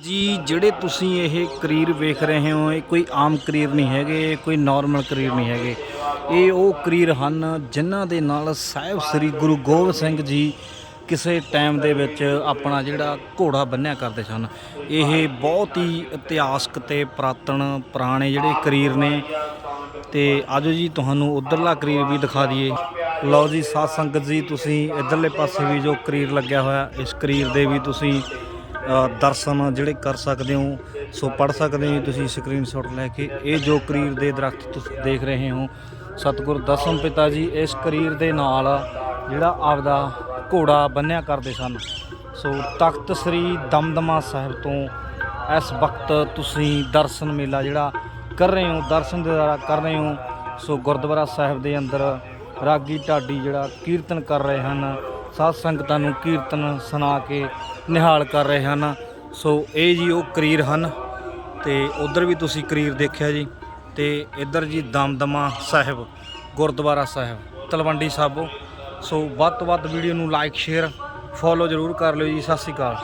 ਜੀ, ਜਿਹੜੇ ਤੁਸੀਂ ਇਹ ਕਰੀਰ ਵੇਖ ਰਹੇ ਹੋ, ਇਹ ਕੋਈ ਆਮ ਕਰੀਰ ਨਹੀਂ ਹੈਗੇ ਕੋਈ ਨਾਰਮਲ ਕਰੀਰ ਨਹੀਂ ਹੈਗੇ। ਇਹ ਉਹ ਕਰੀਰ ਹਨ ਜਿਨ੍ਹਾਂ ਦੇ ਨਾਲ ਸਾਹਿਬ ਸ੍ਰੀ ਗੁਰੂ ਗੋਬਿੰਦ ਸਿੰਘ ਜੀ ਕਿਸੇ ਟਾਈਮ ਦੇ ਵਿੱਚ ਆਪਣਾ ਜਿਹੜਾ ਘੋੜਾ ਬੰਨਿਆ ਕਰਦੇ ਸਨ। ਇਹ ਬਹੁਤ ਹੀ ਇਤਿਹਾਸਕ ਤੇ ਪੁਰਾਤਨ, ਪੁਰਾਣੇ ਜਿਹੜੇ ਕਰੀਰ ਨੇ। ਤੇ ਆਜੋ ਜੀ ਤੁਹਾਨੂੰ ਉਧਰਲਾ ਕਰੀਰ ਵੀ ਦਿਖਾ ਦਈਏ। ਲਓ ਜੀ, ਸਾਧ ਸੰਗਤ ਜੀ, ਤੁਸੀਂ ਇਧਰਲੇ ਪਾਸੇ ਵੀ ਜੋ ਕਰੀਰ ਲੱਗਿਆ ਹੋਇਆ, ਇਸ ਕਰੀਰ ਦੇ ਵੀ ਤੁਸੀਂ ਦਰਸ਼ਨ ਜਿਹੜੇ ਕਰ ਸਕਦੇ ਹੋ, ਸੋ ਪੜ ਸਕਦੇ ਹੋ ਤੁਸੀਂ ਸਕਰੀਨਸ਼ਾਟ ਲੈ ਕੇ। ਇਹ ਜੋ ਕਰੀਰ ਦੇ ਦਰਖਤ ਤੁਸੀਂ ਦੇਖ ਰਹੇ ਹੋ, ਸਤਿਗੁਰ ਦਸਮ ਪਿਤਾ ਜੀ ਇਸ ਕਰੀਰ ਦੇ ਨਾਲ ਜਿਹੜਾ ਆਪਦਾ ਘੋੜਾ ਬੰਨਿਆ ਕਰਦੇ ਸਨ। ਸੋ ਤਖਤ ਸ੍ਰੀ ਦਮਦਮਾ ਸਾਹਿਬ ਤੋਂ ਇਸ ਵਕਤ ਤੁਸੀਂ ਦਰਸ਼ਨ ਮੇਲਾ ਜਿਹੜਾ ਕਰ ਰਹੇ ਹੋ, ਦਰਸ਼ਨ ਦਿਦਾਰਾ ਕਰ ਰਹੇ ਹੋ, ਸੋ ਗੁਰਦੁਆਰਾ ਸਾਹਿਬ ਦੇ ਅੰਦਰ ਰਾਗੀ ਢਾਡੀ ਜਿਹੜਾ ਕੀਰਤਨ ਕਰ ਰਹੇ ਹਨ। ਸਾਧ ਸੰਗਤਾਂ ਨੂੰ ਕੀਰਤਨ ਸੁਣਾ ਕੇ ਨਿਹਾਲ ਕਰ ਰਹੇ ਹਨ। ਸੋ ਇਹ ਜੀ ਉਹ ਕਰੀਰ ਹਨ ਤੇ ਉਧਰ ਵੀ ਤੁਸੀਂ ਕਰੀਰ ਦੇਖਿਆ ਜੀ ਤੇ ਇੱਧਰ ਜੀ ਦਮਦਮਾ ਸਾਹਿਬ, ਗੁਰਦੁਆਰਾ ਸਾਹਿਬ, ਤਲਵੰਡੀ ਸਾਬੋ। ਸੋ ਵੱਧ ਤੋਂ ਵੱਧ ਵੀਡੀਓ ਨੂੰ ਲਾਈਕ ਸ਼ੇਅਰ ਫੋਲੋ ਜ਼ਰੂਰ ਕਰ ਲਿਓ ਜੀ। ਸਤਿ ਸ਼੍ਰੀ ਅਕਾਲ।